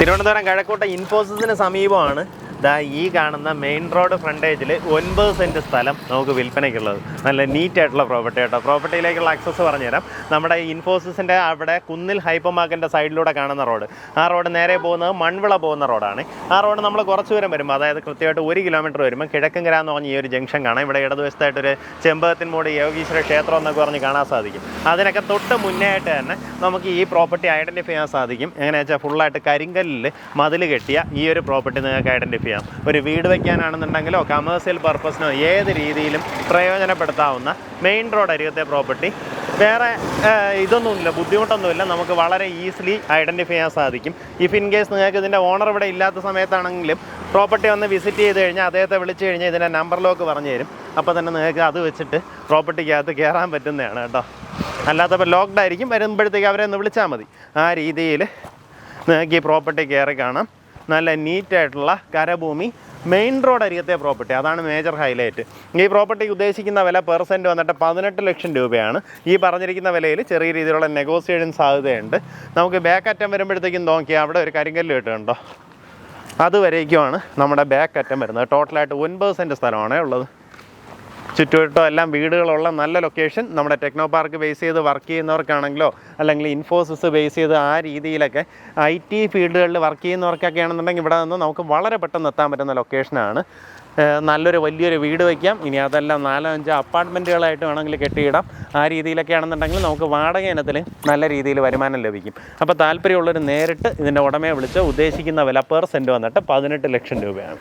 തിരുവനന്തപുരം കഴക്കൂട്ട ഇൻഫോസിസിന് സമീപമാണ്. ദാ ഈ കാണുന്ന മെയിൻ റോഡ് ഫ്രണ്ടേജിൽ ഒൻപത് സെന്റ് സ്ഥലം നമുക്ക് വിൽപ്പനയ്ക്കുള്ളത്. നല്ല നീറ്റ് ആയിട്ടുള്ള പ്രോപ്പർട്ടി കേട്ടോ പ്രോപ്പർട്ടിയിലേക്കുള്ള ആക്സസ് പറഞ്ഞുതരാം. നമ്മുടെ ഇൻഫോസിസിന്റെ അവിടെ കുന്നിൽ ഹൈപ്പർ മാർക്കറ്റിന്റെ സൈഡിലൂടെ കാണുന്ന റോഡ്. ആ റോഡ് നേരെ പോകുന്നത് മൺവിള പോകുന്ന റോഡാണ്. ആ റോഡ് നമ്മൾ കുറച്ച് ദൂരം വരുമ്പോൾ അതായത് കൃത്യമായിട്ട് ഒരു കിലോമീറ്റർ വരുമ്പോൾ കിഴക്കങ്കര എന്ന് പറഞ്ഞ ഈ ഒരു ജംഗ്ഷൻ കാണാം. ഇവിടെ ഇടതുവശത്തായിട്ടൊരു ചെമ്പകത്തിൻ മൂടി യോഗീശ്വര ക്ഷേത്രം എന്നൊക്കെ പറഞ്ഞ് കാണാൻ സാധിക്കും. അതിനൊക്കെ തൊട്ട് മുന്നേ ആയിട്ട് തന്നെ നമുക്ക് ഈ പ്രോപ്പർട്ടി ഐഡന്റിഫൈ ചെയ്യാൻ സാധിക്കും. എങ്ങനെയാ വെച്ചാൽ ഫുള്ളായിട്ട് കരിങ്കല്ലിൽ മതിൽ കെട്ടിയ ഈ ഒരു പ്രോപ്പർട്ടി നിങ്ങൾക്ക് ഐഡന്റിഫൈ ചെയ്യാം. ഒരു വീട് വയ്ക്കാനാണെന്നുണ്ടെങ്കിലോ കമേഴ്സ്യൽ പർപ്പസിനോ ഏത് രീതിയിലും പ്രയോജനപ്പെടുത്താവുന്ന മെയിൻ റോഡ് അരികത്തെ പ്രോപ്പർട്ടി വേറെ ഇതൊന്നുമില്ല ബുദ്ധിമുട്ടൊന്നുമില്ല. നമുക്ക് വളരെ ഈസിലി ഐഡന്റിഫൈ ചെയ്യാൻ സാധിക്കും. ഇഫ് ഇൻ കേസ് നിങ്ങൾക്ക് ഇതിന്റെ ഓണർ ഇവിടെ ഇല്ലാത്ത സമയത്താണെങ്കിലും പ്രോപ്പർട്ടി ഒന്ന് വിസിറ്റ് ചെയ്ത് കഴിഞ്ഞാൽ അദ്ദേഹത്തെ വിളിച്ചു കഴിഞ്ഞാൽ ഇതിന്റെ നമ്പർ ലോക്ക് പറഞ്ഞു തരും. അപ്പോൾ തന്നെ നിങ്ങൾക്ക് അത് വെച്ചിട്ട് പ്രോപ്പർട്ടിക്കകത്ത് കയറാൻ പറ്റുന്നതാണ് കേട്ടോ. അല്ലാത്തപ്പോൾ ലോക്ക്ഡ് ആയിരിക്കും. വരുമ്പോഴത്തേക്ക് അവരെ ഒന്ന് വിളിച്ചാൽ മതി. ആ രീതിയിൽ നിങ്ങൾക്ക് ഈ പ്രോപ്പർട്ടി കയറി കാണാം. നല്ല നീറ്റായിട്ടുള്ള കരഭൂമി മെയിൻ റോഡ് അരികത്തെ പ്രോപ്പർട്ടി അതാണ് മേജർ ഹൈലൈറ്റ് ഈ പ്രോപ്പർട്ടിക്ക് ഉദ്ദേശിക്കുന്ന വില പെർസെന്റ് വന്നിട്ട് പതിനെട്ട് ലക്ഷം രൂപയാണ്. ഈ പറഞ്ഞിരിക്കുന്ന വിലയിൽ ചെറിയ രീതിയിലുള്ള നെഗോസിയേഷൻ സാധ്യതയുണ്ട്. നമുക്ക് ബാക്ക് അറ്റം വരുമ്പോഴത്തേക്കും നോക്കിയാൽ അവിടെ ഒരു കരിങ്കല്ല് കിട്ടുന്നുണ്ടോ? അതുവരേക്കുമാണ് നമ്മുടെ ബാക്ക് അറ്റം വരുന്നത്. ടോട്ടലായിട്ട് ഒൻപത് സെന്റ് സ്ഥലമാണേ ഉള്ളത്. ചുറ്റുവട്ടം എല്ലാം വീടുകളുള്ള നല്ല ലൊക്കേഷൻ നമ്മുടെ ടെക്നോ പാർക്ക് ബേസ് ചെയ്ത് വർക്ക് ചെയ്യുന്നവർക്കാണെങ്കിലോ അല്ലെങ്കിൽ ഇൻഫോസിസ് ബേസ് ചെയ്ത് ആ രീതിയിലൊക്കെ ഐ ടി ഫീൽഡുകളിൽ വർക്ക് ചെയ്യുന്നവർക്കൊക്കെ ആണെന്നുണ്ടെങ്കിൽ ഇവിടെ നിന്ന് നമുക്ക് വളരെ പെട്ടെന്ന് എത്താൻ പറ്റുന്ന ലൊക്കേഷനാണ് നല്ലൊരു വലിയൊരു വീട് വയ്ക്കാം ഇനി അതെല്ലാം നാലോ അഞ്ചോ അപ്പാർട്ട്മെന്റുകളായിട്ട് വേണമെങ്കിൽ കെട്ടിയിടാം. ആ രീതിയിലൊക്കെ ആണെന്നുണ്ടെങ്കിൽ നമുക്ക് വാടക ഇനത്തിൽ നല്ല രീതിയിൽ വരുമാനം ലഭിക്കും. അപ്പോൾ താല്പര്യമുള്ളവർ നേരിട്ട് ഇതിന്റെ ഉടമയെ വിളിച്ച് ഉദ്ദേശിക്കുന്ന വില പെർ സെന്റ് വന്നിട്ട് പതിനെട്ട് ലക്ഷം രൂപയാണ്.